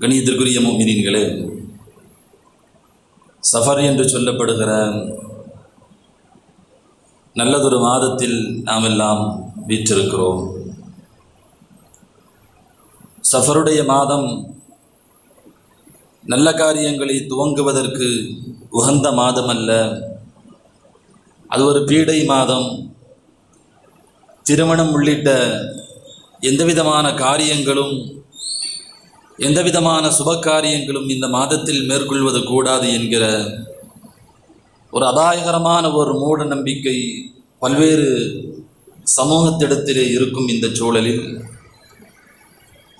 கணியத்திற்குரிய மோமினீன்களே சஃபர் என்று சொல்லப்படுகிற நல்லதொரு மாதத்தில் நாம் எல்லாம் வீற்றிருக்கிறோம். சஃபருடைய மாதம் நல்ல காரியங்களை துவங்குவதற்கு உகந்த மாதம் அல்ல அது ஒரு பீடை மாதம். திருமணம் உள்ளிட்ட எந்தவிதமான காரியங்களும் எந்தவிதமான சுப காரியங்களும் இந்த மாதத்தில் மேற்கொள்வது கூடாது என்கிற ஒரு அபாயகரமான ஒரு மூட நம்பிக்கை பல்வேறு சமூகத்திடத்திலே இருக்கும் இந்த சூழலில்.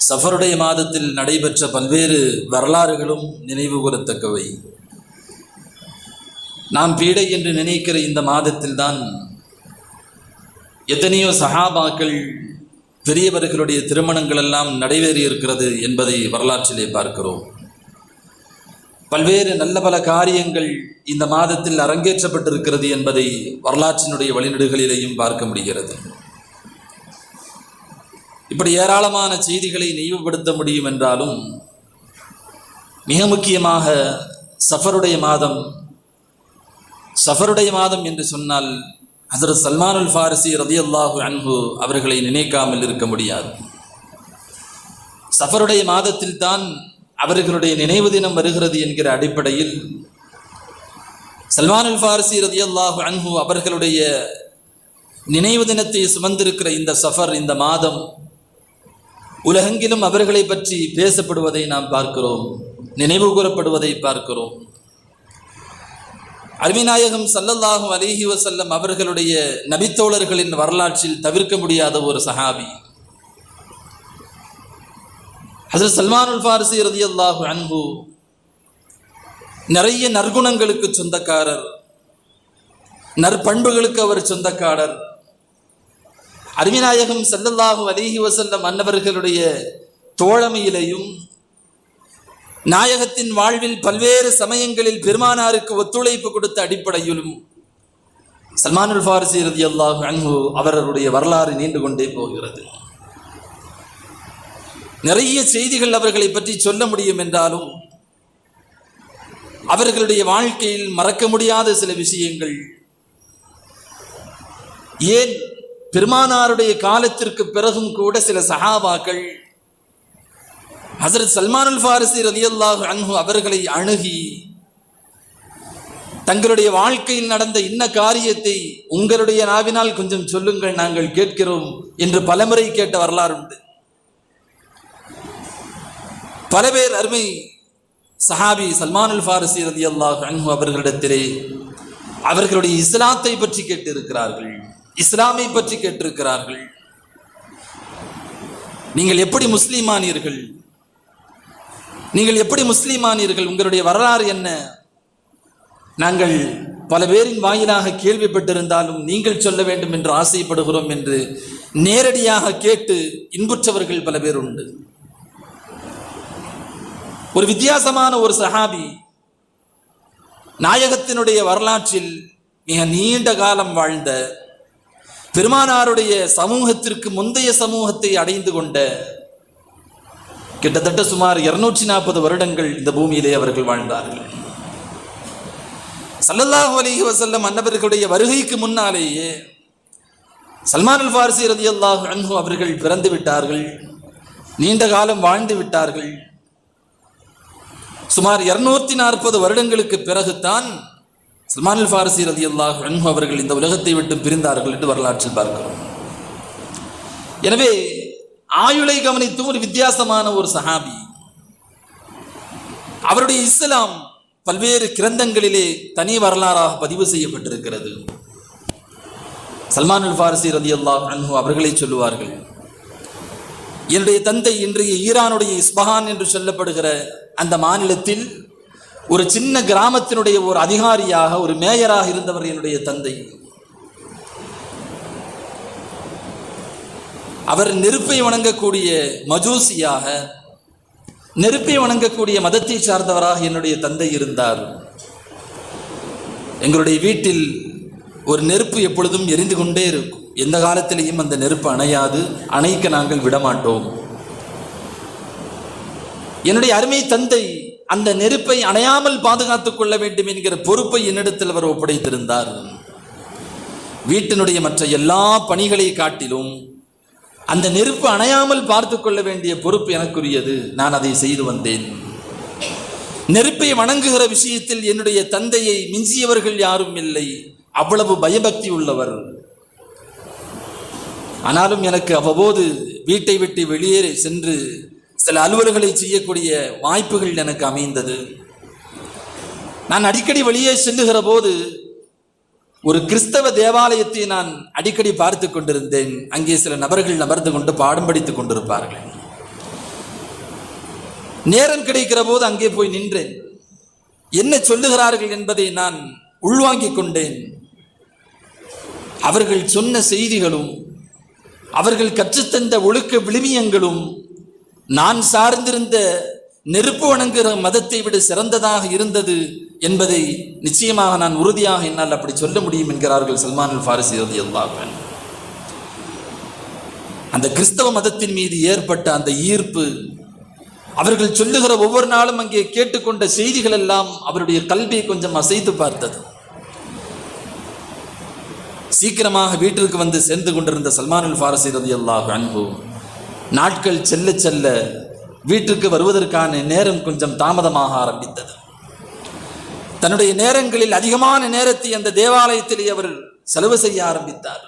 சஃபருடைய மாதத்தில் நடைபெற்ற பல்வேறு வரலாறுகளும் நினைவு கூறத்தக்கவை. நாம் பீடை என்று நினைக்கிற இந்த மாதத்தில்தான் எத்தனையோ சஹாபாக்கள் பெரியவர்களுடைய திருமணங்கள் எல்லாம் நடைபெறி இருக்கிறது என்பதை வரலாற்றிலே பார்க்கிறோம். பல்வேறு நல்ல பல காரியங்கள் இந்த மாதத்தில் அரங்கேற்றப்பட்டிருக்கிறது என்பதை வரலாற்றினுடைய வழிநடுகளிலேயும் பார்க்க முடிகிறது. இப்படி ஏராளமான செய்திகளை நினைவுபடுத்த முடியும் என்றாலும் மிக முக்கியமாக சஃபருடைய மாதம் சஃபருடைய மாதம் என்று சொன்னால் ஹசரத் சல்மானுல் ஃபாரிசி ரதியல்லாஹு அன்பு அவர்களை நினைக்காமல் இருக்க முடியாது. சஃபருடைய மாதத்தில் தான் அவர்களுடைய நினைவு தினம் வருகிறது என்கிற அடிப்படையில் சல்மானுல் ஃபாரிசி ரதியல்லாஹு அன்ஹு அவர்களுடைய நினைவு தினத்தை சுமந்திருக்கிற இந்த சஃபர் இந்த மாதம் உலகெங்கிலும் அவர்களை பற்றி பேசப்படுவதை நாம் பார்க்கிறோம் நினைவு கூறப்படுவதை பார்க்கிறோம். அருமிநாயகம் சல்லல்லாஹு அலிஹி வசல்லம் அவர்களுடைய நபித்தோழர்களின் வரலாற்றில் தவிர்க்க முடியாத ஒரு சஹாபி. ஹசரத் சல்மான் ஃபாரிசி ரதி அல்லாஹு அன்பு நிறைய நற்குணங்களுக்கு சொந்தக்காரர். நற்பண்புகளுக்கு அவர் சொந்தக்காரர். அருமிநாயகம் சல்லல்லாஹு அலிஹி வசல்லம் அன்னவர்களுடைய தோழமையிலையும் நாயகத்தின் வாழ்வில் பல்வேறு சமயங்களில் பெருமானாருக்கு ஒத்துழைப்பு கொடுத்த அடிப்படையிலும் சல்மானுல் ஃபாரிசி ரதி அல்லாஹ் அன்பு அவர்களுடைய வரலாறு நீண்டு கொண்டே போகிறது. நிறைய செய்திகள் அவர்களை பற்றி சொல்ல முடியும் என்றாலும் அவர்களுடைய வாழ்க்கையில் மறக்க முடியாத சில விஷயங்கள். ஏன்? பெருமானாருடைய காலத்திற்கு பிறகும் கூட சில சகாபாக்கள் ஹசரத் சல்மானுல் ஃபாரிசி ரலியல்லாஹு அன்ஹு அவர்களை அணுகி தங்களுடைய வாழ்க்கையில் நடந்த இன்ன காரியத்தை உங்களுடைய நாவினால் கொஞ்சம் சொல்லுங்கள் நாங்கள் கேட்கிறோம் என்று பலமுறை கேட்ட வரலாறு உண்டு பல பேர் அருமை சஹாபி சல்மானுல் ஃபாரிசி ரலியல்லாஹு அன்ஹு அவர்களிடத்திலே அவர்களுடைய இஸ்லாத்தை பற்றி கேட்டிருக்கிறார்கள் இஸ்லாமை பற்றி கேட்டிருக்கிறார்கள். நீங்கள் எப்படி முஸ்லீமானீர்கள்? நீங்கள் எப்படி முஸ்லீமானீர்கள்? உங்களுடைய வரலாறு என்ன? நாங்கள் பல பேரின் வாயிலாக கேள்விப்பட்டிருந்தாலும் நீங்கள் சொல்ல வேண்டும் என்று ஆசைப்படுகிறோம் என்று நேரடியாக கேட்டு இன்புற்றவர்கள் பல பேர் உண்டு. ஒரு வித்தியாசமான ஒரு சஹாபி நாயகத்தினுடைய வரலாற்றில் மிக நீண்ட காலம் வாழ்ந்த பெருமானாருடைய சமூகத்திற்கு முந்தைய சமூகத்தை அடைந்து கொண்ட கிட்டத்தட்ட சுமார் இருநூற்றி நாற்பது வருடங்கள் இந்த பூமியிலே அவர்கள் வாழ்ந்தார்கள். சல்லல்லாஹு அலைஹி வசல்லம் அன்னவர்களுடைய வருகைக்கு முன்னாலேயே சல்மான் அல் ஃபார்சி ரதி அல்லாஹ் அன்ஹு அவர்கள் பிறந்து விட்டார்கள் நீண்ட காலம் வாழ்ந்து விட்டார்கள். சுமார் இருநூத்தி நாற்பது வருடங்களுக்கு பிறகுதான் சல்மான் அல் ஃபாரசி ரதி அல்லாஹ் அன்ஹு அவர்கள் இந்த உலகத்தை விட்டு பிரிந்தார்கள் என்று வரலாற்றில் பார்க்கிறோம். எனவே ஆயுளை கவனித்தும் ஒரு வித்தியாசமான ஒரு சஹாபி. அவருடைய இஸ்லாம் பல்வேறு கிரந்தங்களிலே தனி வரலாறாக பதிவு செய்யப்பட்டிருக்கிறது. சல்மான் அல் ஃபாரிசி ரதி அல்லாஹ் அன்ஹு அவர்களை சொல்லுவார்கள் என்னுடைய தந்தை இன்றைய ஈரானுடைய இஸ்பஹான் என்று சொல்லப்படுகிற அந்த மாநிலத்தில் ஒரு சின்ன கிராமத்தினுடைய ஒரு அதிகாரியாக ஒரு மேயராக இருந்தவர் என்னுடைய தந்தை. அவர் நெருப்பை வணங்கக்கூடிய மஜூசியாக நெருப்பை வணங்கக்கூடிய மதத்தை சார்ந்தவராக என்னுடைய தந்தை இருந்தார். எங்களுடைய வீட்டில் ஒரு நெருப்பு எப்பொழுதும் எரிந்து கொண்டே இருக்கும். எந்த காலத்திலையும் அந்த நெருப்பு அணையாது. அணைக்க நாங்கள் விடமாட்டோம். என்னுடைய அருமை தந்தை அந்த நெருப்பை அணையாமல் பாதுகாத்துக் கொள்ள வேண்டும் என்கிற பொறுப்பை என்னிடத்தில் அவர் ஒப்படைத்திருந்தார். வீட்டினுடைய மற்ற எல்லா பணிகளை காட்டிலும் அந்த நெருப்பு அணையாமல் பார்த்து கொள்ள வேண்டிய பொறுப்பு எனக்குரியது. நான் அதை செய்து வந்தேன். நெருப்பை வணங்குகிற விஷயத்தில் என்னுடைய தந்தையை மிஞ்சியவர்கள் யாரும் இல்லை. அவ்வளவு பயபக்தி உள்ளவர். ஆனாலும் எனக்கு அவ்வப்போது வீட்டை விட்டு வெளியேறி சென்று சில அலுவல்களை செய்யக்கூடிய வாய்ப்புகள் எனக்கு அமைந்தது. நான் அடிக்கடி வெளியே செல்லுகிற போது ஒரு கிறிஸ்தவ தேவாலயத்தை நான் அடிக்கடி பார்த்து கொண்டிருந்தேன். அங்கே சில நபர்கள் நமர்ந்து கொண்டு பாடம் படித்துக் கொண்டிருப்பார்கள். நேரம் கிடைக்கிற போது அங்கே போய் நின்றேன். என்ன சொல்லுகிறார்கள் என்பதை நான் உள்வாங்கிக் கொண்டேன். அவர்கள் சொன்ன செய்திகளும் அவர்கள் கற்றுத்தந்த ஒழுக்க விழுமியங்களும் நான் சார்ந்திருந்த நெருப்பு வணங்குகிற மதத்தை விட சிறந்ததாக இருந்தது என்பதை நிச்சயமாக நான் உறுதியாக என்னால் அப்படி சொல்ல முடியும் என்கிறார்கள் சல்மான் அல் ஃபாரிசி ரதி அல்லாஹன் அந்த கிறிஸ்தவ மதத்தின் மீது ஏற்பட்ட அந்த ஈர்ப்பு அவர்கள் சொல்லுகிற ஒவ்வொரு நாளும் அங்கே கேட்டுக்கொண்ட செய்திகள் எல்லாம் அவருடைய கல்வியை கொஞ்சம் அசைத்து பார்த்தது. சீக்கிரமாக வீட்டிற்கு வந்து சேர்ந்து கொண்டிருந்த சல்மானுல் ஃபாரசி ரலியல்லாஹு அன்ஹு நாட்கள் செல்ல செல்ல வீட்டுக்கு வருவதற்கான நேரம் கொஞ்சம் தாமதமாக ஆரம்பித்தது. தன்னுடைய நேரங்களில் அதிகமான நேரத்தை அந்த தேவாலயத்திலே அவர் செலவு செய்ய ஆரம்பித்தார்.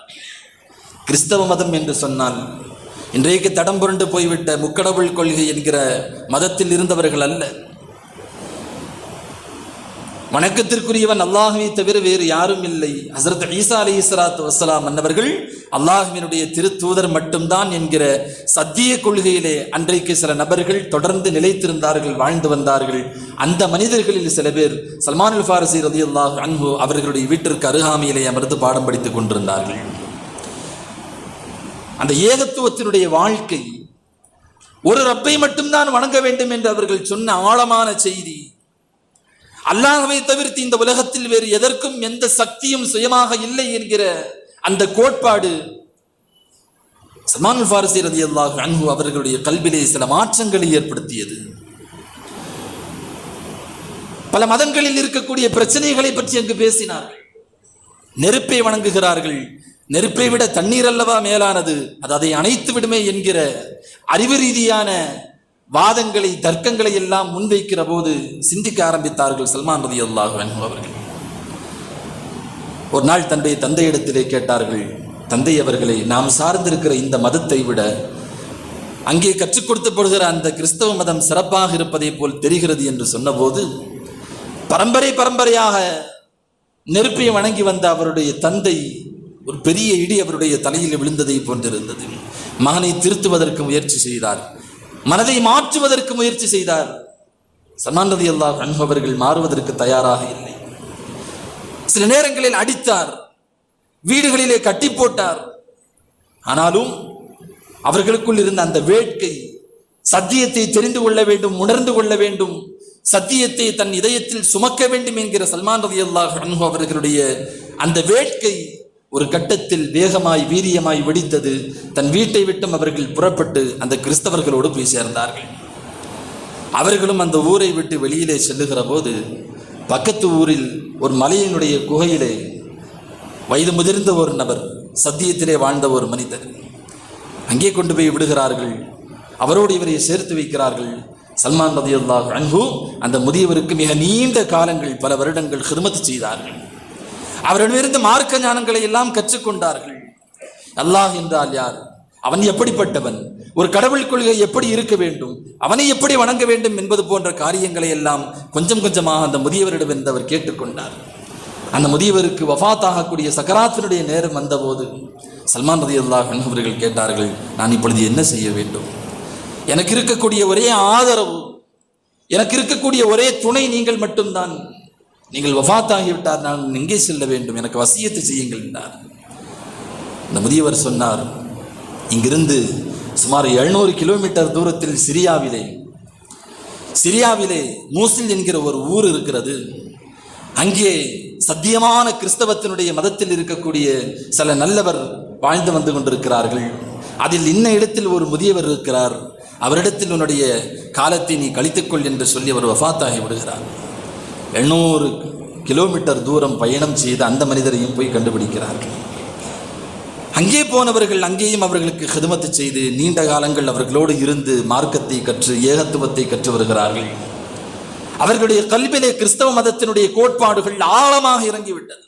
கிறிஸ்தவ மதம் என்று சொன்னால் இன்றைக்கு தடம் புரண்டு போய்விட்ட முக்கடவுள் கொள்கை என்கிற மதத்தில் இருந்தவர்கள் அல்ல. வணக்கத்திற்குரியவன் அல்லாஹுவை தவிர வேறு யாரும் இல்லை. ஹசரத் ஈசா அலி இஸ்லாத்து வசலாம் அன்னவர்கள் அல்லாஹுவினுடைய திருத்தூதர் மட்டும்தான் என்கிற சத்திய கொள்கையிலே அன்றைக்கு சில நபர்கள் தொடர்ந்து நிலைத்திருந்தார்கள் வாழ்ந்து வந்தார்கள். அந்த மனிதர்களில் சில பேர் சல்மானுல் ஃபாரசி ரதி அல்லாஹ் அன்பு அவர்களுடைய வீட்டிற்கு அருகாமையிலே அமர்ந்து பாடம் படித்துக் கொண்டிருந்தார்கள். அந்த ஏகத்துவத்தினுடைய வாழ்க்கை ஒரு ரப்பை மட்டும்தான் வணங்க வேண்டும் என்று அவர்கள் சொன்ன ஆழமான செய்தி அல்லாஹவை தவிர்த்து இந்த உலகத்தில் வேறு எதற்கும் எந்த சக்தியும் சுயமாக இல்லை என்கிற அந்த கோட்பாடு சல்மான் ஃபாரசி ரதி அல்லாஹ் அன்பு அவர்களுடைய கல்விலே சில மாற்றங்களை ஏற்படுத்தியது. பல மதங்களில் இருக்கக்கூடிய பிரச்சனைகளை பற்றி அங்கு பேசினார்கள். நெருப்பை வணங்குகிறார்கள். நெருப்பை விட தண்ணீர் அல்லவா மேலானது. அது அதை அணைத்து விடுமே என்கிற அறிவு ரீதியான வாதங்களை தர்க்கங்களை எல்லாம் முன்வைக்கிற போது சிந்திக்க ஆரம்பித்தார்கள் சல்மான் ரதி அல்லாஹு அவர்கள். ஒரு நாள் தன்னுடைய தந்தையிடத்திலே கேட்டார்கள் தந்தை அவர்களை நாம் சார்ந்திருக்கிற இந்த மதத்தை விட அங்கே கற்றுக் கொடுத்தப்படுகிற அந்த கிறிஸ்தவ மதம் சிறப்பாக இருப்பதை போல் தெரிகிறது என்று சொன்னபோது பரம்பரை பரம்பரையாக நெருப்பை வணங்கி வந்த அவருடைய தந்தை ஒரு பெரிய இடி அவருடைய தலையில் விழுந்ததை போன்றிருந்தது. மகனை திருத்துவதற்கு முயற்சி செய்தார். மனதை மாற்றுவதற்கு முயற்சி செய்தார். சல்மான் ரதி அல்லாஹ் அன்பவர்கள் மாறுவதற்கு தயாராக இல்லை. சில நேரங்களில் அடித்தார். வீடுகளிலே கட்டி போட்டார். ஆனாலும் அவர்களுக்குள் இருந்த அந்த வேட்கை சத்தியத்தை தெரிந்து கொள்ள வேண்டும் உணர்ந்து கொள்ள வேண்டும் சத்தியத்தை தன் இதயத்தில் சுமக்க வேண்டும் என்கிற சல்மான் ரதி அல்லாஹ் அவர்களுடைய அந்த வேட்கை ஒரு கட்டத்தில் வேகமாய் வீரியமாய் வெடித்தது தன் வீட்டை விட்டும் அவர்கள் புறப்பட்டு அந்த கிறிஸ்தவர்களோடு போய் சேர்ந்தார்கள். அவர்களும் அந்த ஊரை விட்டு வெளியிலே செல்லுகிற போது பக்கத்து ஊரில் ஒரு மலையினுடைய குகையிலே வயது முதிர்ந்த ஒரு நபர் சத்தியத்திலே வாழ்ந்த ஒரு மனிதர். அங்கே கொண்டு போய் விடுகிறார்கள். அவரோடு இவரை சேர்த்து வைக்கிறார்கள். சல்மான் ரதியுல்லாஹ் அன்பு அந்த முதியவருக்கு மிக நீண்ட காலங்கள் பல வருடங்கள் ஹிருமத்து செய்தார்கள். அவரிடமிருந்து மார்க்க ஞானங்களை எல்லாம் கற்றுக்கொண்டார்கள். அல்லாஹ் என்றால் யார்? அவன் எப்படிப்பட்டவன்? ஒரு கடவுள் கொள்கை எப்படி இருக்க வேண்டும்? அவனை எப்படி வணங்க வேண்டும் என்பது போன்ற காரியங்களை எல்லாம் கொஞ்சம் கொஞ்சமாக அந்த முதியவரிடம் இருந்து அவர் கேட்டுக்கொண்டார். அந்த முதியவருக்கு வஃபாத் ஆகக்கூடிய சக்கராத்தினுடைய நேரம் வந்தபோது சல்மான் ரதி அல்லாஹ் அவர்கள் கேட்டார்கள் நான் இப்பொழுது என்ன செய்ய வேண்டும்? எனக்கு இருக்கக்கூடிய ஒரே ஆதரவு எனக்கு இருக்கக்கூடிய ஒரே துணை நீங்கள் மட்டும்தான். நீங்கள் வஃத்தாகிவிட்டார் நான் எங்கே செல்ல வேண்டும்? எனக்கு வசியத்தை செய்யுங்கள் என்றார். இந்த முதியவர் சொன்னார் இங்கிருந்து சுமார் எழுநூறு கிலோமீட்டர் தூரத்தில் சிரியாவிலே சிரியாவிலே மூசில் என்கிற ஒரு ஊர் இருக்கிறது. அங்கே சத்தியமான கிறிஸ்தவத்தினுடைய மதத்தில் இருக்கக்கூடிய சில நல்லவர் வாழ்ந்து வந்து கொண்டிருக்கிறார்கள். அதில் இன்ன இடத்தில் ஒரு முதியவர் இருக்கிறார். அவரிடத்தில் உன்னுடைய காலத்தை நீ கழித்துக்கொள் என்று சொல்லி அவர் வஃத்தாகி விடுகிறார். எண்ணூறு கிலோமீட்டர் தூரம் பயணம் செய்து அந்த மனிதரையும் போய் கண்டுபிடிக்கிறார்கள் அங்கே போனவர்கள் அங்கேயும் அவர்களுக்கு ஹிதமத்து செய்து நீண்ட காலங்கள் அவர்களோடு இருந்து மார்க்கத்தை கற்று ஏகத்துவத்தை கற்று வருகிறார்கள். அவர்களுடைய கல்வியிலே கிறிஸ்தவ மதத்தினுடைய கோட்பாடுகள் ஆழமாக இறங்கிவிட்டது.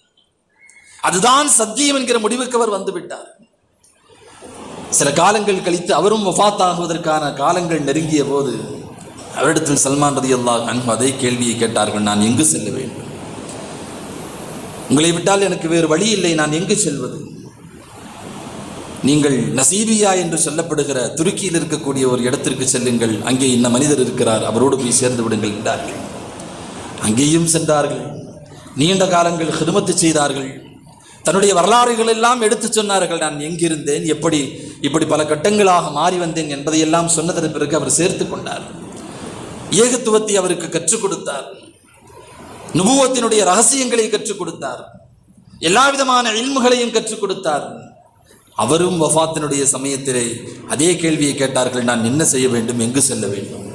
அதுதான் சத்தியம் என்கிற முடிவுக்கு அவர் வந்து விட்டார் சில காலங்கள் கழித்து அவரும் வஃபாத்தாகுவதற்கான காலங்கள் நெருங்கிய போது அவரிடத்தில் சல்மான் ரதி அல்லாஹ் அன்பு அதே கேள்வியை கேட்டார்கள் நான் எங்கு செல்ல வேண்டும்? உங்களை விட்டால் எனக்கு வேறு வழி இல்லை நான் எங்கு செல்வது? நீங்கள் நசீபியா என்று சொல்லப்படுகிற துருக்கியில் இருக்கக்கூடிய ஒரு இடத்திற்கு செல்லுங்கள் அங்கே இந்த மனிதர் இருக்கிறார் அவரோடு போய் சேர்ந்து விடுங்கள் என்றார்கள். அங்கேயும் சென்றார்கள். நீண்ட காலங்கள் ஹிருமத்து செய்தார்கள். தன்னுடைய வரலாறுகள் எல்லாம் எடுத்து சொன்னார்கள் நான் எங்கிருந்தேன்? எப்படி இப்படி பல கட்டங்களாக மாறி வந்தேன்? என்பதையெல்லாம் சொன்னதன் பிறகு அவர் சேர்த்து கொண்டார். ஏகத்துவத்தை அவருக்கு கற்றுக் கொடுத்தார். நுபுவத்தினுடைய ரகசியங்களை கற்றுக் கொடுத்தார். எல்லா விதமான இல்முகளையும் கற்றுக் கொடுத்தார். அவரும் வஃபாத்தினுடைய சமயத்திலே அதே கேள்வியை கேட்டார்கள் நான் என்ன செய்ய வேண்டும்? எங்கு செல்ல வேண்டும்?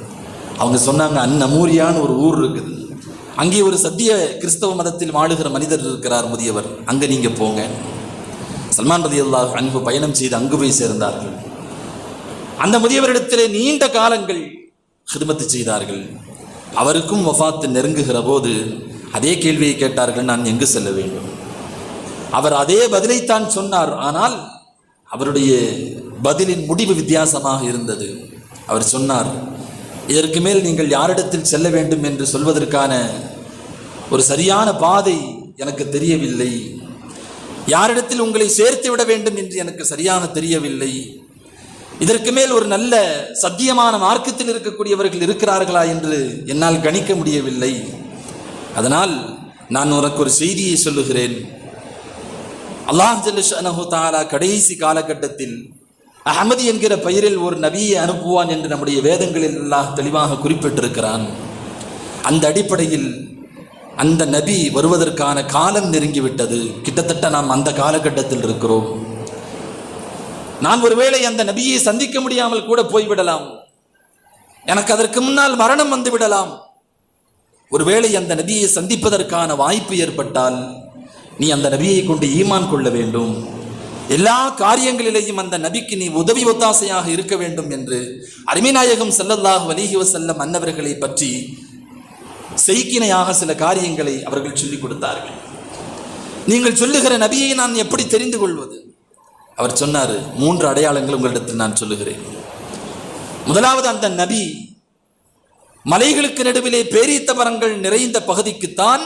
அவங்க சொன்னாங்க அன்னமூரியான்னு ஒரு ஊர் இருக்குது. அங்கே ஒரு சத்திய கிறிஸ்தவ மதத்தில் வாழுகிற மனிதர் இருக்கிறார் முதியவர். அங்கே நீங்கள் போங்க. சல்மான் ரதி அல்லாஹ் அன்பு பயணம் செய்து அங்கு போய் சேர்ந்தார்கள். அந்த முதியவரிடத்திலே நீண்ட காலங்கள் ஹிதமத்து செய்தார்கள் அவருக்கும் வஃபாத்து நெருங்குகிற போது அதே கேள்வியை கேட்டார்கள் நான் எங்கு செல்ல வேண்டும் அவர் அதே பதிலைத்தான் சொன்னார் ஆனால் அவருடைய பதிலின் முடிவு வித்தியாசமாக இருந்தது அவர் சொன்னார் இதற்கு மேல் நீங்கள் யாரிடத்தில் செல்ல வேண்டும் என்று சொல்வதற்கான ஒரு சரியான பாதை எனக்கு தெரியவில்லை யாரிடத்தில் உங்களை சேர்த்து விட வேண்டும் என்று எனக்கு சரியாக தெரியவில்லை இதற்கு மேல் ஒரு நல்ல சத்தியமான மார்க்கத்தில் இருக்கக்கூடியவர்கள் இருக்கிறார்களா என்று என்னால் கணிக்க முடியவில்லை. அதனால் நான் உனக்கு ஒரு செய்தியை சொல்லுகிறேன். அல்லாஹ் ஜல்லுஷனஹு தாலா கடைசி காலகட்டத்தில் அகமது என்கிற பெயரில் ஒரு நபியை அனுப்புவான் என்று நம்முடைய வேதங்களில் அல்லாஹ் தெளிவாக குறிப்பிட்டிருக்கிறான். அந்த அடிப்படையில் அந்த நபி வருவதற்கான காலம் நெருங்கிவிட்டது. கிட்டத்தட்ட நாம் அந்த காலகட்டத்தில் இருக்கிறோம். நான் ஒருவேளை அந்த நபியை சந்திக்க முடியாமல் கூட போய்விடலாம். எனக்கு அதற்கு முன்னால் மரணம் வந்து விடலாம். ஒருவேளை அந்த நபியை சந்திப்பதற்கான வாய்ப்பு ஏற்பட்டால் நீ அந்த நபியை கொண்டு ஈமான் கொள்ள வேண்டும். எல்லா காரியங்களிலேயும் அந்த நபிக்கு நீ உதவி ஒத்தாசையாக இருக்க வேண்டும் என்று அருமைநாயகம் செல்லல்லாஹ் வலிஹி வசல்லம் அன்னவர்களை பற்றி செய்கினையாக சில காரியங்களை அவர்கள் சொல்லிக் கொடுத்தார்கள். நீங்கள் சொல்லுகிற நபியை நான் எப்படி தெரிந்து கொள்வது? அவர் சொன்னார் மூன்று அடையாளங்கள் உங்களிடத்தில் நான் சொல்லுகிறேன். முதலாவது அந்த நபி மலைகளுக்கு நடுவிலே பேரீத்த மரங்கள் நிறைந்த பகுதிக்குத்தான்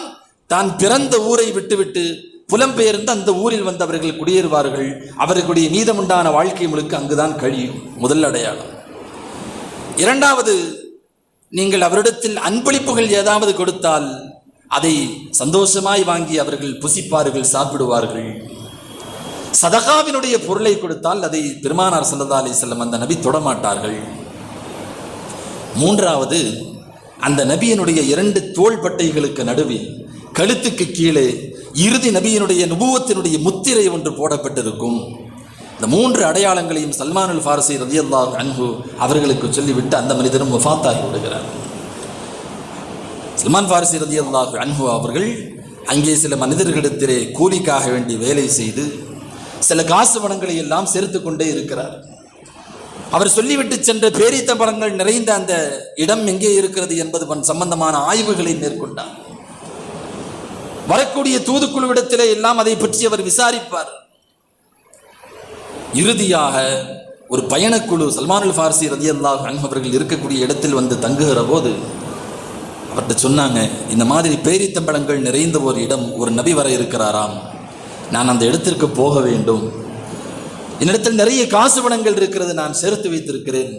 தான் பிறந்த ஊரை விட்டுவிட்டு புலம்பெயர்ந்து அந்த ஊரில் வந்து அவர்கள் குடியேறுவார்கள். அவர்களுடைய மீதமுண்டான வாழ்க்கை முழுக்க அங்குதான் கழியும் முதல் அடையாளம். இரண்டாவது நீங்கள் அவரிடத்தில் அன்பளிப்புகள் ஏதாவது கொடுத்தால் அதை சந்தோஷமாய் வாங்கி அவர்கள் புசிப்பார்கள் சாப்பிடுவார்கள். சதகாவினுடைய பொருளை கொடுத்தால் அதை பெருமானார் சல்லா அலி செல்லம் அந்த நபி தொடமாட்டார்கள். மூன்றாவது அந்த நபியினுடைய இரண்டு தோள்பட்டைகளுக்கு நடுவில் கழுத்துக்கு கீழே இறுதி நபியினுடைய நுபுவத்தினுடைய முத்திரை ஒன்று போடப்பட்டிருக்கும். இந்த மூன்று அடையாளங்களையும் சல்மானுல் ஃபாரசி ரதியல்லாஹ் அன்பு அவர்களுக்கு சொல்லிவிட்டு அந்த மனிதரும் வஃபாத்தாகி விடுகிறார். சல்மான் ஃபாரசி ரதியல்லாஹ் அன்பு அவர்கள் அங்கே சில மனிதர்களிடத்திலே கூலிக்காக வேண்டி வேலை செய்து சில காசு பணங்களை எல்லாம் சேர்த்து கொண்டே இருக்கிறார். அவர் சொல்லிவிட்டு சென்ற பேரித்த படங்கள் நிறைந்த அந்த இடம் எங்கே இருக்கிறது என்பது சம்பந்தமான ஆய்வுகளை மேற்கொண்டார். வரக்கூடிய தூதுக்குழுவிடத்திலே எல்லாம் அதை பற்றி அவர் விசாரிப்பார். இறுதியாக ஒரு பயணக்குழு சல்மானுல் ஃபார்சி ரதி அல்லாஹ் அவர்கள் இருக்கக்கூடிய இடத்தில் வந்து தங்குகிற போது அவர்கிட்ட சொன்னாங்க இந்த மாதிரி பேரித்தம்பளங்கள் நிறைந்த ஒரு இடம் ஒரு நபி வர இருக்கிறாராம். நான் அந்த இடத்திற்கு போக வேண்டும். என்னிடத்தில் நிறைய காசு பணங்கள் இருக்கிறது நான் சேர்த்து வைத்திருக்கிறேன்.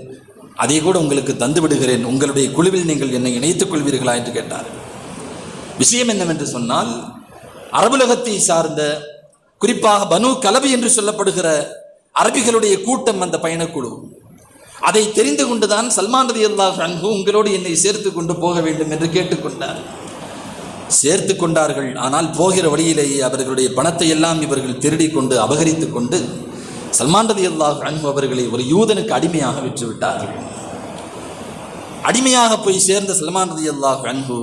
அதை கூட உங்களுக்கு தந்து விடுகிறேன். உங்களுடைய குழுவில் நீங்கள் என்னை இணைத்துக் கொள்வீர்களா என்று கேட்டார். விஷயம் என்னவென்று சொன்னால் அரபுலகத்தை சார்ந்த குறிப்பாக பனு கலவி என்று சொல்லப்படுகிற அரபிகளுடைய கூட்டம் அந்த பயணக்குழு. அதை தெரிந்து கொண்டுதான் சல்மான் ரதி அல்லாஹ் அன்பு உங்களோடு என்னை சேர்த்து கொண்டு போக வேண்டும் என்று கேட்டுக்கொண்டார் சேர்த்து கொண்டார்கள் ஆனால் போகிற வழியிலேயே அவர்களுடைய பணத்தை எல்லாம் இவர்கள் திருடி கொண்டு அபகரித்து கொண்டு சல்மான் ரதி அல்லாஹ் அன்பு அவர்களை ஒரு யூதனுக்கு அடிமையாக விற்றுவிட்டார்கள். அடிமையாக போய் சேர்ந்த சல்மான் ரதி அல்லாஹ் அன்பு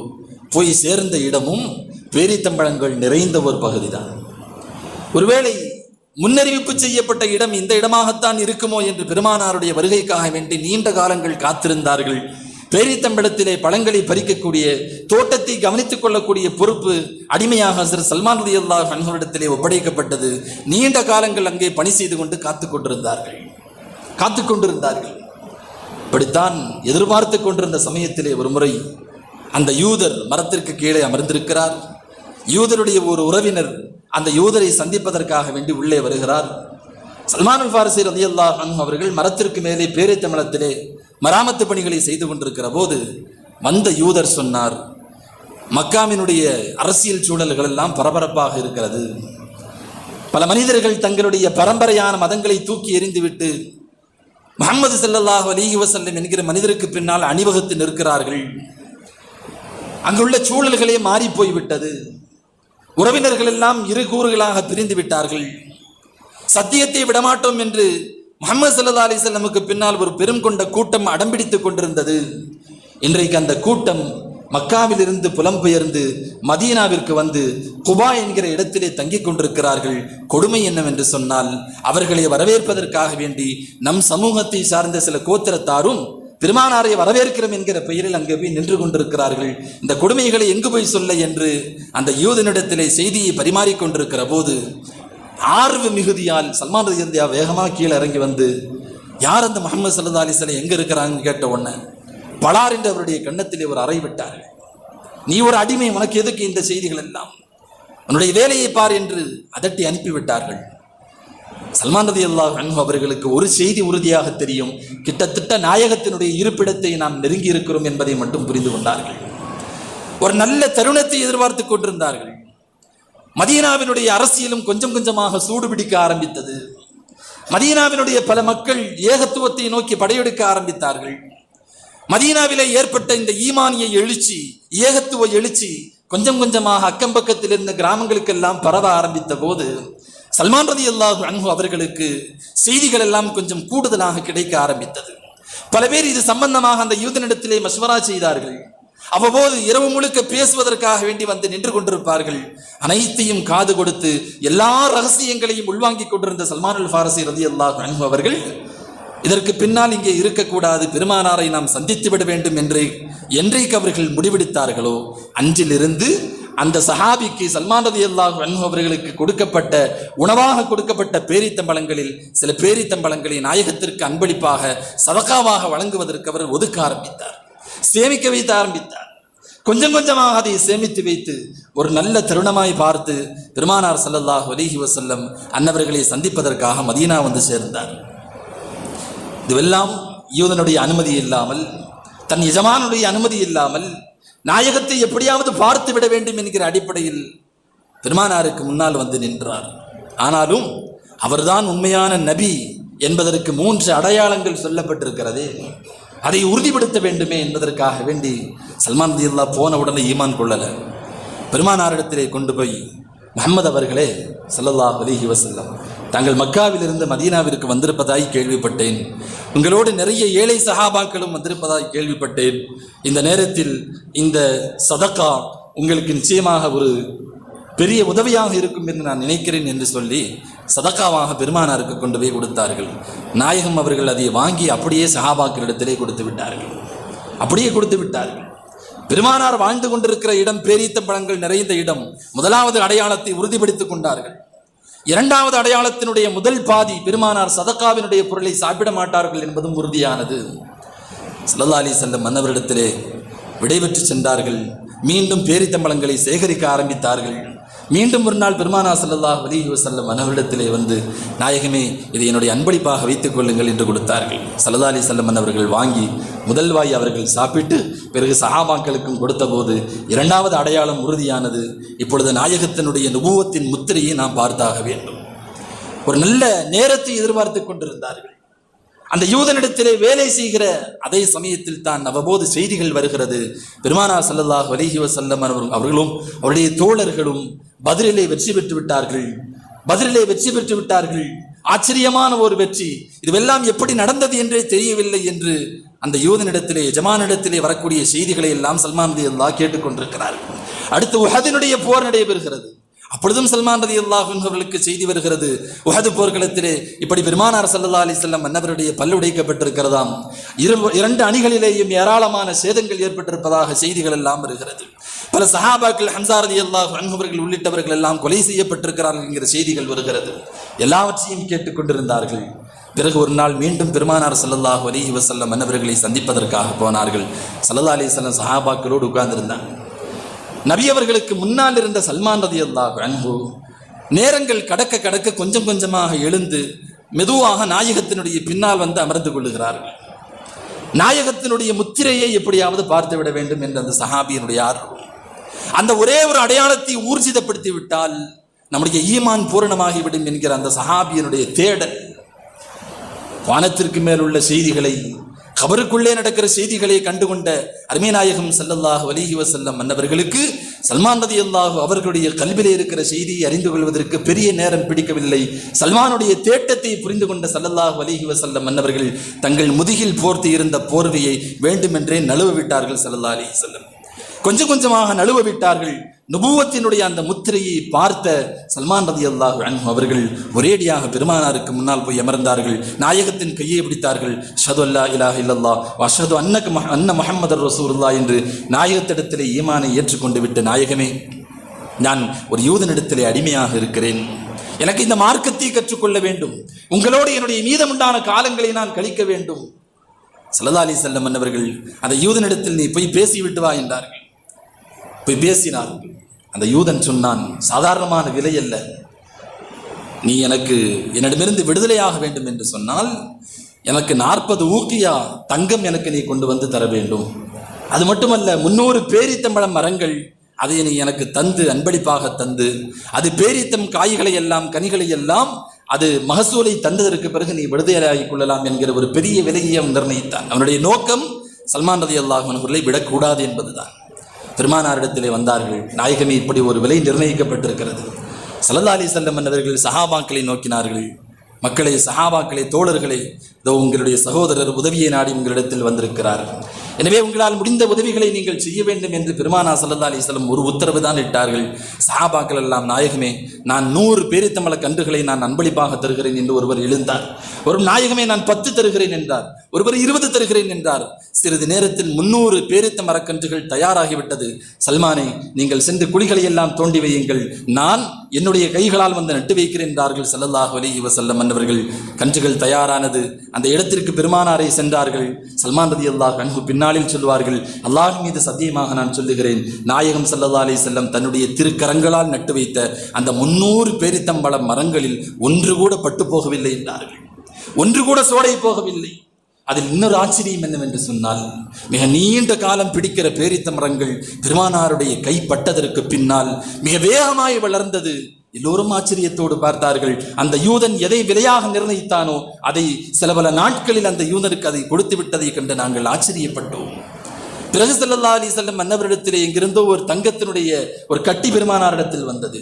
போய் சேர்ந்த இடமும் பேரித்தம்பழங்கள் நிறைந்த ஒரு பகுதிதான். ஒருவேளை முன்னறிவிப்பு செய்யப்பட்ட இடம் இந்த இடமாகத்தான் இருக்குமோ என்று பெருமானாருடைய வருகைக்காக வேண்டி நீண்ட காலங்கள் காத்திருந்தார்கள். பேரித்தம்பிடத்திலே பழங்களை பறிக்கக்கூடிய தோட்டத்தை கவனித்துக் கொள்ளக்கூடிய பொறுப்பு அடிமையாக சிறு சல்மான் ரதி அல்லாஹ் அன்ஹரிடத்திலே ஒப்படைக்கப்பட்டது. நீண்ட காலங்கள் அங்கே பணி செய்து கொண்டு காத்து கொண்டிருந்தார்கள். காத்து கொண்டிருந்தார்கள். இப்படித்தான் எதிர்பார்த்து கொண்டிருந்த சமயத்திலே ஒரு முறை அந்த யூதர் மரத்திற்கு கீழே அமர்ந்திருக்கிறார். யூதருடைய ஒரு உறவினர் அந்த யூதரை சந்திப்பதற்காக வேண்டி உள்ளே வருகிறார். சல்மான் ஃபாரிசி ரதி அன்ஹு அவர்கள் மரத்திற்கு மேலே பேரை தமிழத்திலே மராமத்து பணிகளை செய்து கொண்டிருக்கிற போது வந்த யூதர் சொன்னார் மக்காமினுடைய அரசியல் சூழல்கள் எல்லாம் பரபரப்பாக இருக்கிறது. பல மனிதர்கள் தங்களுடைய பரம்பரையான மதங்களை தூக்கி எறிந்துவிட்டு முகமது ஸல்லல்லாஹு அலிஹி வசல்லம் என்கிற மனிதருக்கு பின்னால் அணிவகுத்து நிற்கிறார்கள். அங்குள்ள சூழல்களே மாறி போய்விட்டது. உறவினர்கள் எல்லாம் இரு கூறுகளாக பிரிந்து விட்டார்கள். சத்தியத்தை விடமாட்டோம் என்று முகமது சல்லா அலிசல்லமுக்கு பின்னால் ஒரு பெரும் கொண்ட கூட்டம் அடம்பிடித்துக் கொண்டிருந்தது. இன்றைக்கு அந்த கூட்டம் மக்காவிலிருந்து புலம்பெயர்ந்து மதீனாவிற்கு வந்து குபா என்கிற இடத்திலே தங்கிக் கொண்டிருக்கிறார்கள். கொடுமை என்னவென்று சொன்னால் அவர்களை வரவேற்பதற்காக வேண்டி நம் சமூகத்தை சார்ந்த சில கோத்திரத்தாரும் பெருமானாரை வரவேற்கிறோம் என்கிற பெயரில் அங்கே போய் நின்று கொண்டிருக்கிறார்கள். இந்த கொடுமைகளை எங்கு போய் சொல்ல என்று அந்த யூதனிடத்திலே செய்தியை பரிமாறிக்கொண்டிருக்கிற போது ஆர்வ மிகுதியால் சல்மான் ரதி இந்தியா வேகமாக கீழே இறங்கி வந்து யார் அந்த முகமது சல்லா அலிஸ்லாம் எங்கே இருக்கிறாங்கன்னு கேட்ட உடனே பலார் என்று அவருடைய கன்னத்திலே ஒரு அறை விட்டார்கள். நீ ஒரு அடிமை உனக்கு எதுக்கு இந்த செய்திகள் எல்லாம்? உன்னுடைய வேலையை பார் என்று அதட்டி அனுப்பிவிட்டார்கள் சல்மான் ரதி அல்லாஹ் அன்பு அவர்களுக்கு ஒரு செய்தி உறுதியாக தெரியும். கிட்டத்தட்ட நாயகத்தினுடைய இருப்பிடத்தை நாம் நெருங்கி இருக்கிறோம் என்பதை மட்டும் புரிந்து கொண்டார்கள். ஒரு நல்ல தருணத்தை எதிர்பார்த்து கொண்டிருந்தார்கள். மதீனாவினுடைய அரசியலும் கொஞ்சம் கொஞ்சமாக சூடுபிடிக்க ஆரம்பித்தது. மதீனாவினுடைய பல மக்கள் ஏகத்துவத்தை நோக்கி படையெடுக்க ஆரம்பித்தார்கள். மதீனாவிலே ஏற்பட்ட இந்த ஈமானிய எழுச்சி ஏகத்துவ எழுச்சி கொஞ்சம் கொஞ்சமாக அக்கம் பக்கத்தில் இருந்த கிராமங்களுக்கெல்லாம் பரவ ஆரம்பித்த போது சல்மான் ரதி அல்லாஹு அன்பு அவர்களுக்கு செய்திகள் எல்லாம் கொஞ்சம் கூடுதலாக கிடைக்க ஆரம்பித்தது. பல பேர் இது சம்பந்தமாக அந்த யூதனிடத்திலே மஸ்வரா செய்தார்கள். அவ்வப்போது இரவு முழுக்க பேசுவதற்காக வேண்டி வந்து நின்று கொண்டிருப்பார்கள். அனைத்தையும் காது கொடுத்து எல்லா ரகசியங்களையும் உள்வாங்கிக் கொண்டிருந்த சல்மானுல் ஃபாரசி ரதி அல்லாஹ் அவர்கள் இதற்கு பின்னால் இங்கே இருக்கக்கூடாது பெருமானாரை நாம் சந்தித்து விட வேண்டும் என்று என்றைக்கு அவர்கள் முடிவெடுத்தார்களோ அன்றிலிருந்து அந்த சஹாபிக்கு சல்மான் ரதி அல்லாஹ் அவர்களுக்கு கொடுக்கப்பட்ட உணவாக கொடுக்கப்பட்ட பேரித்தம்பளங்களில் சில பேரித்தம்பளங்களை நாயகத்திற்கு அன்பளிப்பாக சதகாவாக வழங்குவதற்கு அவர் ஒதுக்க ஆரம்பித்தார். சேமிக்க வைத்து ஆரம்பித்தார் கொஞ்சம் கொஞ்சமாக அதை சேமித்து வைத்து ஒரு நல்ல தருணமாய் பார்த்து பெருமானார் சல்லல்லாஹ் அலிஹி வசல்லம் அன்னவர்களை சந்திப்பதற்காக மதீனா வந்து சேர்ந்தார். இதுவெல்லாம் யூதனுடைய அனுமதி இல்லாமல் தன் எஜமானுடைய அனுமதி இல்லாமல் நாயகத்தை எப்படியாவது பார்த்து விட வேண்டும் என்கிற அடிப்படையில் பெருமானாருக்கு முன்னால் வந்து நின்றார். ஆனாலும் அவர்தான் உண்மையான நபி என்பதற்கு மூன்று அடையாளங்கள் சொல்லப்பட்டிருக்கிறது. அதை உறுதிப்படுத்த வேண்டுமே என்பதற்காக வேண்டி சல்மான் ரதியுல்லா போன உடனே ஈமான் கொள்ளலை. பெருமானாரிடத்திலே கொண்டு போய் முகமது அவர்களே சல்லல்லா அலிஹி வஸல்லம் தாங்கள் மக்காவிலிருந்து மதீனாவிற்கு வந்திருப்பதாய் கேள்விப்பட்டேன். உங்களோடு நிறைய ஏழை சஹாபாக்களும் வந்திருப்பதாய் கேள்விப்பட்டேன். இந்த நேரத்தில் இந்த சதக்கா உங்களுக்கு நிச்சயமாக ஒரு பெரிய உதவியாக இருக்கும் என்று நான் நினைக்கிறேன் என்று சொல்லி சதக்காவாக பெருமானாருக்கு கொண்டு போய் கொடுத்தார்கள். நாயகம் அவர்கள் அதை வாங்கி அப்படியே சஹாபாக்களிடத்திலே கொடுத்து விட்டார்கள். அப்படியே கொடுத்து விட்டார்கள். பெருமானார் வாழ்ந்து கொண்டிருக்கிற இடம் பேரீத்த பழங்கள் நிறைந்த இடம். முதலாவது அடையாளத்தை உறுதிப்படுத்திக் கொண்டார்கள். இரண்டாவது அடையாளத்தினுடைய முதல் பாதி பெருமானார் சதக்காவினுடைய பொருளை சாப்பிட மாட்டார்கள் என்பதும் உறுதியானது. ஸல்லல்லாஹு அலி செல்லம் மன்னவரிடத்திலே விடைபெற்று சென்றார்கள். மீண்டும் பேரித்தம்பளங்களை சேகரிக்க ஆரம்பித்தார்கள். மீண்டும் ஒரு நாள் பெருமானா ஸல்லல்லாஹு அலைஹி வசல்லம் மனவரிடத்திலே வந்து நாயகமே இதை என்னுடைய அன்பளிப்பாக வைத்துக் கொள்ளுங்கள் என்று கொடுத்தார்கள். சல்லா அலி வஸல்லம் அவர்கள் வாங்கி முதல் வாய் அவர்கள் சாப்பிட்டு பிறகு சஹாபாக்களுக்கும் கொடுத்தபோது இரண்டாவது அடையாளம் உறுதியானது. இப்பொழுது நாயகத்தினுடைய நுபுவத்தின் முத்திரையை நாம் பார்த்தாக வேண்டும். ஒரு நல்ல நேரத்தை எதிர்பார்த்து கொண்டிருந்தார்கள். அந்த யூதனிடத்திலே வேலை செய்கிற அதே சமயத்தில் தான் அவ்வப்போது செய்திகள் வருகிறது. பெருமானார் ஸல்லல்லாஹு வலிஹி வசல்லம் அவர்களும் அவருடைய தோழர்களும் பதிலிலே வெற்றி பெற்று விட்டார்கள். பதிலிலே வெற்றி பெற்று விட்டார்கள். ஆச்சரியமான ஒரு வெற்றி. இதுவெல்லாம் எப்படி நடந்தது என்றே தெரியவில்லை என்று அந்த யூதனிடத்திலே எஜமானிடத்திலே வரக்கூடிய செய்திகளை எல்லாம் சல்மான் ரதி அல்லா கேட்டுக்கொண்டிருக்கிறார்கள். அடுத்து உஹதினுடைய போர் நடைபெறுகிறது. அப்பொழுதும் சல்மான் ரதி அல்லாஹ் அவர்களுக்கு செய்தி வருகிறது. உஹது போர்க்களத்திலே இப்படி பெருமானார் சல்லா அலி செல்லம் மன்னவருடைய பல்லு உடைக்கப்பட்டிருக்கிறதாம். இரு இரண்டு அணிகளிலேயும் ஏராளமான சேதங்கள் ஏற்பட்டிருப்பதாக செய்திகள் எல்லாம் வருகிறது. பல சஹாபாக்கள் ஹம்சா ரதி அல்லாஹ் அன்பவர்கள் உள்ளிட்டவர்கள் எல்லாம் கொலை செய்யப்பட்டிருக்கிறார்கள் என்கிற செய்திகள் வருகிறது. எல்லாவற்றையும் கேட்டுக்கொண்டிருந்தார்கள் பிறகு ஒரு நாள் மீண்டும் பெருமானார் சல்லல்லாஹ் அலி வசல்லம் மன்னவர்களை சந்திப்பதற்காக போனார்கள். சல்லா அலி வஸல்லம் சஹாபாக்களோடு உட்கார்ந்திருந்தாங்க நபியவர்களுக்கு முன்னால் இருந்த சல்மான் ரதி அல்லாஹ் அன்பு நேரங்கள் கடக்க கடக்க கொஞ்சம் கொஞ்சமாக எழுந்து மெதுவாக நாயகத்தினுடைய பின்னால் வந்து அமர்ந்து கொள்ளுகிறார்கள் நாயகத்தினுடைய முத்திரையை எப்படியாவது பார்த்து விட வேண்டும் என்ற அந்த சஹாபியினுடைய ஆர்வம். அந்த ஒரே ஒரு அடையாளத்தை ஊர்ஜிதப்படுத்தி விட்டால் நம்முடைய ஈமான் பூரணமாகிவிடும் என்கிற அந்த சஹாபியனுடைய தேடல் வானத்திற்கு மேல் உள்ள செய்திகளை கபருக்குள்ளே நடக்கிற செய்திகளை கண்டுகொண்ட அருமைநாயகம் ஸல்லல்லாஹு வலிஹி வசல்லம் மன்னவர்களுக்கு சல்மான் ரதி அல்லாஹு அவர்களுடைய கல்விலே இருக்கிற செய்தியை அறிந்து கொள்வதற்கு பெரிய நேரம் பிடிக்கவில்லை. சல்மானுடைய தேட்டத்தை புரிந்து கொண்ட சல்லல்லாஹ் வலிஹி வசல்லம் மன்னவர்கள் தங்கள் முதுகில் போர்த்தி இருந்த போர்வையை வேண்டுமென்றே நழுவ விட்டார்கள் ஸல்லல்லாஹு அலைஹி செல்லம் கொஞ்சம் கொஞ்சமாக நழுவ விட்டார்கள். நுபுவத்தினுடைய அந்த முத்திரையை பார்த்த சல்மான் ரதி அல்லாஹ் அன்ஹு அவர்கள் ஒரேடியாக பெருமானாருக்கு முன்னால் போய் அமர்ந்தார்கள். நாயகத்தின் கையை பிடித்தார்கள். ஷது அல்லா இலாஹ இல்லல்லா வஷது அன்னக்கு மஹ அன்ன முஹம்மது ரசூல்லா என்று நாயகத்திடத்திலே ஈமானை ஏற்றுக்கொண்டு விட்ட நாயகமே நான் ஒரு யூதனிடத்திலே அடிமையாக இருக்கிறேன். எனக்கு இந்த மார்க்கத்தை கற்றுக்கொள்ள வேண்டும். உங்களோடு என்னுடைய மீதமுண்டான காலங்களை நான் கழிக்க வேண்டும். சல்லா அலி செல்லம் அவர்கள் அந்த யூதனிடத்தில் நீ போய் பேசிவிட்டு வா என்றார்கள். போய் பேசினார்கள் அந்த யூதன் சொன்னான் சாதாரணமான விலை அல்ல. நீ எனக்கு என்னிடமிருந்து விடுதலையாக வேண்டும் என்று சொன்னால் எனக்கு நாற்பது ஊக்கியா தங்கம் எனக்கு நீ கொண்டு வந்து தர வேண்டும். அது மட்டுமல்ல முன்னூறு பேரித்தம்பழம் மரங்கள் அதை நீ எனக்கு தந்து அன்பளிப்பாக தந்து அது பேரித்தம் காய்களை எல்லாம் கனிகளை எல்லாம் அது மகசூலை தந்ததற்கு பிறகு நீ விடுதலையாகி கொள்ளலாம் என்கிற ஒரு பெரிய விலையை அவன் நிர்ணயித்தான். அவனுடைய நோக்கம் சல்மான் ரதி அல்லாஹ் அவர்களை விடக்கூடாது என்பதுதான். பெருமானாரிடத்திலே வந்தார்கள். நாயகமே இப்படி ஒரு விலை நிர்ணயிக்கப்பட்டிருக்கிறது. சல்லல்லா அலி செல்லம் அவர்கள் சஹாபாக்களை நோக்கினார்கள். மக்களை சஹாபாக்களை தோழர்களை இதோ உங்களுடைய சகோதரர் உதவியை நாடி உங்களிடத்தில் வந்திருக்கிறார். எனவே உங்களால் முடிந்த உதவிகளை நீங்கள் செய்ய வேண்டும் என்று பெருமானா சல்லா அலிஸ்லம் ஒரு உத்தரவு தான் இட்டார்கள். சஹாபாக்கள் எல்லாம் நாயகமே நான் நூறு பேரித்தமல கன்றுகளை நான் அன்பளிப்பாக தருகிறேன் என்று ஒருவர் எழுந்தார். ஒரு நாயகமே நான் பத்து தருகிறேன் என்றார். ஒருவர் இருபது தருகிறேன் என்றார். சிறிது நேரத்தில் முன்னூறு பேரித்த மரக்கன்றுகள் தயாராகிவிட்டது. சல்மானே நீங்கள் சென்று குழிகளை எல்லாம் தோண்டி வையுங்கள். நான் என்னுடைய கைகளால் வந்து நட்டு வைக்கிறேன் என்றார்கள் சல்லல்லாஹு அலைஹி வஸல்லம் மன்னவர்கள் கன்றுகள் தயாரானது. அந்த இடத்திற்கு பெருமானாரை சென்றார்கள். சல்மான் ரதி அல்லாஹ் அன்பு பின்னாளில் சொல்வார்கள் அல்லாஹ் மீது சத்தியமாக நான் சொல்லுகிறேன். நாயகம் சல்லல்லா அலி செல்லம் தன்னுடைய திருக்கரங்களால் நட்டு வைத்த அந்த முன்னூறு பேரித்தம்பழ மரங்களில் ஒன்று கூட பட்டு போகவில்லை என்றார்கள். ஒன்று கூட சோடை போகவில்லை. அதில் இன்னொரு ஆச்சரியம் என்னவென்று சொன்னால் மிக நீண்ட காலம் பிடிக்கிற பேரித்த மரங்கள் பெருமானாருடைய கைப்பட்டதற்கு பின்னால் மிக வேகமாய் வளர்ந்தது. எல்லோரும் ஆச்சரியத்தோடு பார்த்தார்கள். அந்த யூதன் எதை விலையாக நிர்ணயித்தானோ அதை சில பல நாட்களில் அந்த யூதனுக்கு அதை கொடுத்து விட்டதை கண்டு நாங்கள் ஆச்சரியப்பட்டோம். பிறகு ஸல்லல்லாஹு அலைஹி மன்னவரிடத்திலே எங்கிருந்தோ ஒரு தங்கத்தினுடைய ஒரு கட்டி பெருமானாரிடத்தில் வந்தது.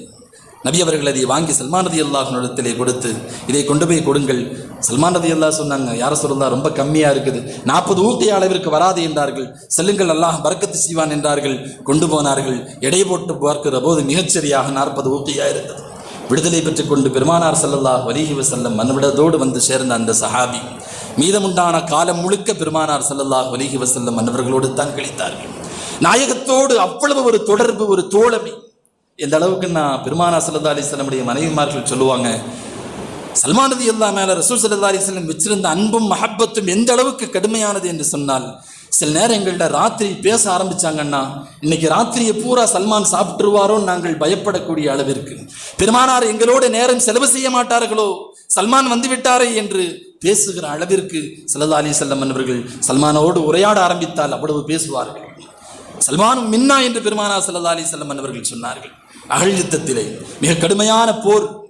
நபி அவர்கள் அதை வாங்கி சல்மான் ரதி அல்லாஹினிடத்திலே கொடுத்து இதை கொண்டு போய் கொடுங்கள். சல்மான் ரதி அல்லா சொன்னாங்க யார சொல்லா ரொம்ப கம்மியா இருக்குது. நாற்பது ஊக்கிய அளவிற்கு வராது என்றார்கள். செல்லுங்கள் அல்லாஹ் பறக்கத்து செய்வான் என்றார்கள். கொண்டு போனார்கள். எடை போட்டு பார்க்கிற போது மிகச்சரியாக நாற்பது ஊக்கையா இருந்தது. விடுதலை பெற்றுக் கொண்டு பெருமானார் ஸல்லல்லாஹு வலிஹி வசல்லம் மன்னவிடத்தோடு வந்து சேர்ந்த அந்த சஹாபி மீதமுண்டான காலம் முழுக்க பெருமானார் செல்லல்லாஹ் வலிஹி வசல்லம் மன்னவர்களோடு தான் கழித்தார்கள். நாயகத்தோடு அவ்வளவு ஒரு தொடர்பு ஒரு தோழமை எந்த அளவுக்கு நான் பெருமானா சல்லா அலிஸ்லமுடைய மனைவிமார்கள் சொல்லுவாங்க சல்மான் ரதி மேலே ரசூல் சல்லா அலிஸ்லம் வச்சிருந்த அன்பும் மஹப்பத்தும் எந்த அளவுக்கு கடுமையானது என்று சொன்னால் சில நேரம் எங்கள்கிட்ட ராத்திரி பேச ஆரம்பிச்சாங்கன்னா இன்னைக்கு ராத்திரியை பூரா சல்மான் சாப்பிட்டுருவாரோன்னு நாங்கள் பயப்படக்கூடிய அளவிற்கு. பெருமானார் எங்களோட நேரம் செலவு செய்ய மாட்டார்களோ சல்மான் வந்து விட்டாரே என்று பேசுகிற அளவிற்கு சல்லா அலி செல்லம் என்பவர்கள் சல்மானோடு உரையாட ஆரம்பித்தால் அவ்வளவு பேசுவார்கள். சல்மானும் மின்னா என்று பெருமானா சல்லா அலி செல்லம் என்பவர்கள் சொன்னார்கள். அகழ் யுத்தத்திலே மிக கடுமையான போர்.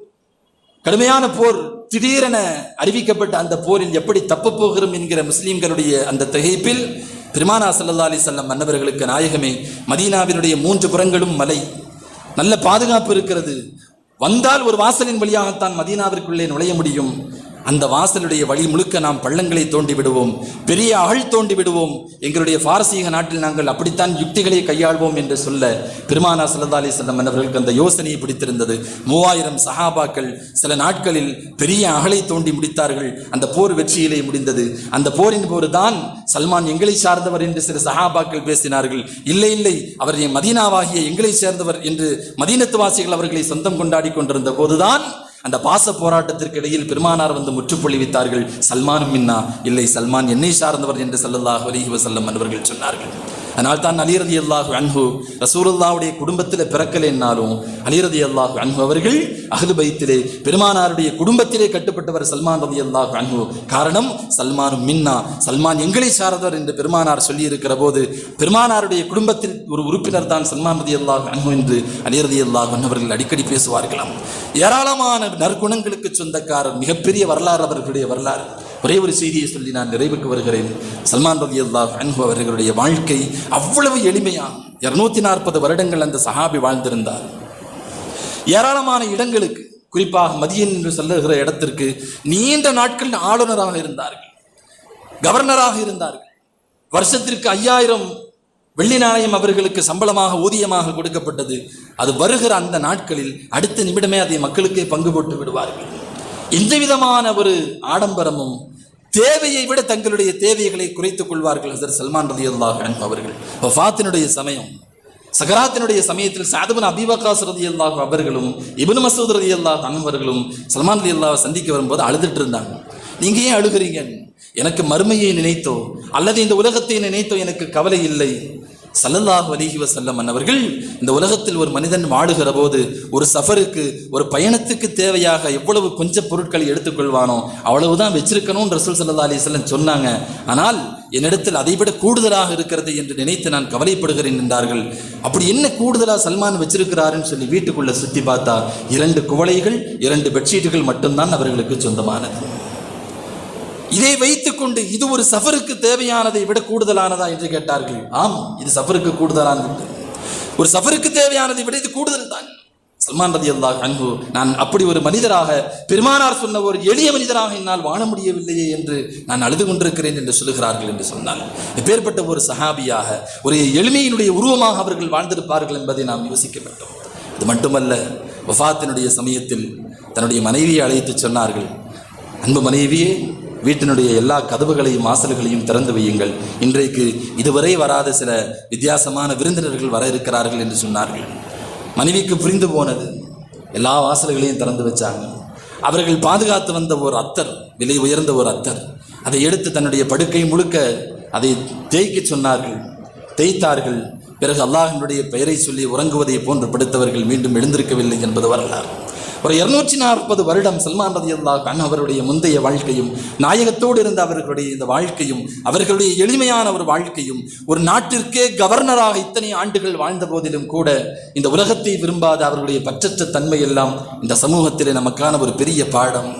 கடுமையான போர். திடீரென அறிவிக்கப்பட்ட அந்த போரில் எப்படி தப்பப் போகிறோம் என்கிற முஸ்லீம்களுடைய அந்த திகைப்பில் பெருமானா சல்லா அலி செல்லம் மன்னவர்களுக்கு நாயகமே மதீனாவினுடைய மூன்று புறங்களும் மலை. நல்ல பாதுகாப்பு இருக்கிறது. வந்தால் ஒரு வாசலின் வழியாகத்தான் மதீனாவிற்குள்ளே நுழைய முடியும். அந்த வாசலுடைய வழி முழுக்க நாம் பள்ளங்களை தோண்டி விடுவோம். பெரிய அகழ் தோண்டி விடுவோம். எங்களுடைய பாரசீக நாட்டில் நாங்கள் அப்படித்தான் யுக்திகளை கையாள்வோம் என்று சொல்ல பெருமானா சல்லா அலி செல்லம் அவர்களுக்கு அந்த யோசனையை பிடித்திருந்தது. மூவாயிரம் சஹாபாக்கள் சில நாட்களில் பெரிய அகலை தோண்டி முடித்தார்கள். அந்த போர் வெற்றியிலே முடிந்தது. அந்த போரின் போதுதான் சல்மான் எங்களை சார்ந்தவர் என்று சில சஹாபாக்கள் பேசினார்கள். இல்லை இல்லை அவர் மதீனாவாகிய எங்களை சேர்ந்தவர் என்று மதீனத்துவாசிகள் அவர்களை சொந்தம் கொண்டாடி கொண்டிருந்த போதுதான் அந்த பாச போராட்டத்திற்கு இடையில் பெருமானார் வந்து முற்றுப்புள்ளி வைத்தார்கள் சல்மானும் மின்னா இல்லை சல்மான் என்னை சார்ந்தவர் என்று சல்லல்லாஹ் அலிஹி வசல்லம் அவர்கள் சொன்னார்கள். அதனால் தான் அலிரதி அல்லாஹு அன்ஹு ரசூலுல்லாவுடைய குடும்பத்தில் பிறக்கலைன்னாலும் அலிரதி அல்லாஹு அன்ஹு அவர்கள் அகது பைத்திலே பெருமானாருடைய குடும்பத்திலே கட்டுப்பட்டவர் சல்மான் ரதி அல்லாஹு அன்ஹு. காரணம் சல்மானும் மின்னா. சல்மான் எங்களை சார்ந்தவர் என்று பெருமானார் சொல்லியிருக்கிற போது பெருமானாருடைய குடும்பத்தில் ஒரு உறுப்பினர் தான் சல்மான் ரதி அல்லாஹு அன்ஹு என்று அலிரதி அல்லாஹு அன்ஹு அவர்கள் அடிக்கடி பேசுவார்களாம். ஏராளமான நற்குணங்களுக்கு சொந்தக்காரர் மிகப்பெரிய வரலாறு அவர்களுடைய வரலாறு. ஒரே ஒரு செய்தியை சொல்லி நான் நிறைவுக்கு வருகிறேன். சல்மான் ரதி அல்லா அன்பு அவர்களுடைய வாழ்க்கை அவ்வளவு எளிமையா? இருநூத்தி நாற்பது வருடங்கள் அந்த சஹாபி வாழ்ந்திருந்தார். ஏராளமான இடங்களுக்கு குறிப்பாக மதியன் என்று சொல்லுகிற இடத்திற்கு நீண்ட நாட்கள் ஆளுநராக இருந்தார்கள். கவர்னராக இருந்தார்கள். வருஷத்திற்கு ஐயாயிரம் வெள்ளி நாணயம் அவர்களுக்கு சம்பளமாக ஊதியமாக கொடுக்கப்பட்டது. அது வருகிற அந்த நாட்களில் அடுத்த நிமிடமே அதை மக்களுக்கே பங்கு போட்டு விடுவார்கள். எந்த விதமான ஒரு ஆடம்பரமும் தேவையை விட தங்களுடைய தேவைகளை குறைத்துக் கொள்வார்கள் ஹசர் சல்மான் ரதி அல்லாஹ் அவர்கள். வஃபாத்தினுடைய சமயம் சகராத்தினுடைய சமயத்தில் சாதுபன் அபிவகாஸ் ரதி அல்லாஹ் அவர்களும் இபின் மசூத் ரதி அல்லாஹ் அவர்களும் சல்மான் ரதி அல்லாஹ் சந்திக்க வரும்போது அழுதுட்டு இருந்தாங்க. நீங்க ஏன் அழுகிறீங்க எனக்கு மறுமையை நினைத்தோ அல்லது இந்த உலகத்தை நினைத்தோ எனக்கு கவலை இல்லை. சல்லல்லாஹு அலிஹி வசல்லம் அவர்கள் இந்த உலகத்தில் ஒரு மனிதன் வாடுகிற போது ஒரு சஃபருக்கு ஒரு பயணத்துக்கு தேவையாக எவ்வளவு கொஞ்ச பொருட்களை எடுத்துக்கொள்வானோ அவ்வளவுதான் வச்சிருக்கணும்னு ரசூல் சல்லா அலிஸ்லம் சொன்னாங்க. ஆனால் என்னிடத்தில் அதைவிட கூடுதலாக இருக்கிறது என்று நினைத்து நான் கவலைப்படுகிறேன் என்றார்கள். அப்படி என்ன கூடுதலாக சல்மான் வச்சிருக்கிறாருன்னு சொல்லி வீட்டுக்குள்ளே சுற்றி பார்த்தா இரண்டு குவளைகள் இரண்டு பெட்ஷீட்டுகள் மட்டும்தான் அவர்களுக்கு சொந்தமானது. இதை வைத்துக்கொண்டு இது ஒரு சஃபருக்கு தேவையானதை விட கூடுதலானதா என்று கேட்டார்கள். ஆம் இது சஃபருக்கு கூடுதலானது. ஒரு சஃபருக்கு தேவையானதை விட இது கூடுதல் தான். சல்மான் ரதி அல்லாஹ் அன்பு நான் அப்படி ஒரு மனிதராக பெருமானார் சொன்ன ஒரு எளிய மனிதராக என்னால் வாழ முடியவில்லையே என்று நான் அழுது கொண்டிருக்கிறேன் என்று சொல்லுகிறார்கள் என்று சொன்னால் எப்பேற்பட்ட ஒரு சஹாபியாக ஒரு எளிமையினுடைய உருவமாக அவர்கள் வாழ்ந்திருப்பார்கள் என்பதை நாம் யோசிக்க வேண்டும். இது மட்டுமல்ல வஃபாத்தினுடைய சமயத்தில் தன்னுடைய மனைவியை அழைத்து சொன்னார்கள் அன்பு மனைவியே வீட்டினுடைய எல்லா கதவுகளையும் வாசல்களையும் திறந்து வையுங்கள். இன்றைக்கு இதுவரை வராத சில வித்தியாசமான விருந்தினர்கள் வர இருக்கிறார்கள் என்று சொன்னார்கள். மனைவிக்கு புரிந்து போனது. எல்லா வாசல்களையும் திறந்து வச்சாங்க. அவர்கள் பாதுகாத்து வந்த ஒரு அத்தர் விலை உயர்ந்த ஒரு அத்தர் அதை எடுத்து தன்னுடைய படுக்கை முழுக்க அதை தேய்க்க சொன்னார்கள். தேய்த்தார்கள். பிறகு அல்லாஹினுடைய பெயரை சொல்லி உறங்குவதை போன்று படுத்தவர்கள் மீண்டும் எழுந்திருக்கவில்லை என்பது வரலாறு. ஒரு இருநூற்றி நாற்பது வருடம் சல்மான் ரதி அல்லாஹான் அவருடைய முந்தைய வாழ்க்கையும் நாயகத்தோடு இருந்த அவர்களுடைய இந்த வாழ்க்கையும் அவர்களுடைய எளிமையான ஒரு வாழ்க்கையும் ஒரு நாட்டிற்கே கவர்னராக இத்தனை ஆண்டுகள் வாழ்ந்த போதிலும் கூட இந்த உலகத்தை விரும்பாத அவர்களுடைய பற்றற்ற தன்மை எல்லாம் இந்த சமூகத்திலே நமக்கான ஒரு பெரிய பாடம்.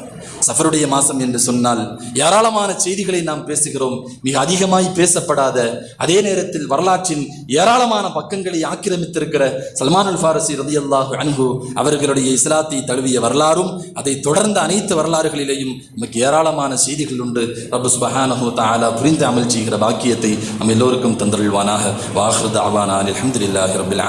சஃபருடைய மாசம் என்று சொன்னால் ஏராளமான செய்திகளை நாம் பேசுகிறோம். மிக அதிகமாய் பேசப்படாத அதே நேரத்தில் வரலாற்றின் ஏராளமான பக்கங்களை ஆக்கிரமித்திருக்கிற சல்மான் அல் ஃபாரசி ரதி அன்பு அவர்களுடைய இஸ்லாத்தை தழுவிய வரலாறும் அதை தொடர்ந்த அனைத்து வரலாறுகளிலேயும் நமக்கு ஏராளமான செய்திகள் உண்டு. ரபு சுபஹானஹு தாலா புரிந்து அமல் செய்கிற பாக்கியத்தை நம் எல்லோருக்கும் தந்தருள்வானாக. வாஹ்ரத் அவானா அல்ஹம்துலில்லாஹி ரபில்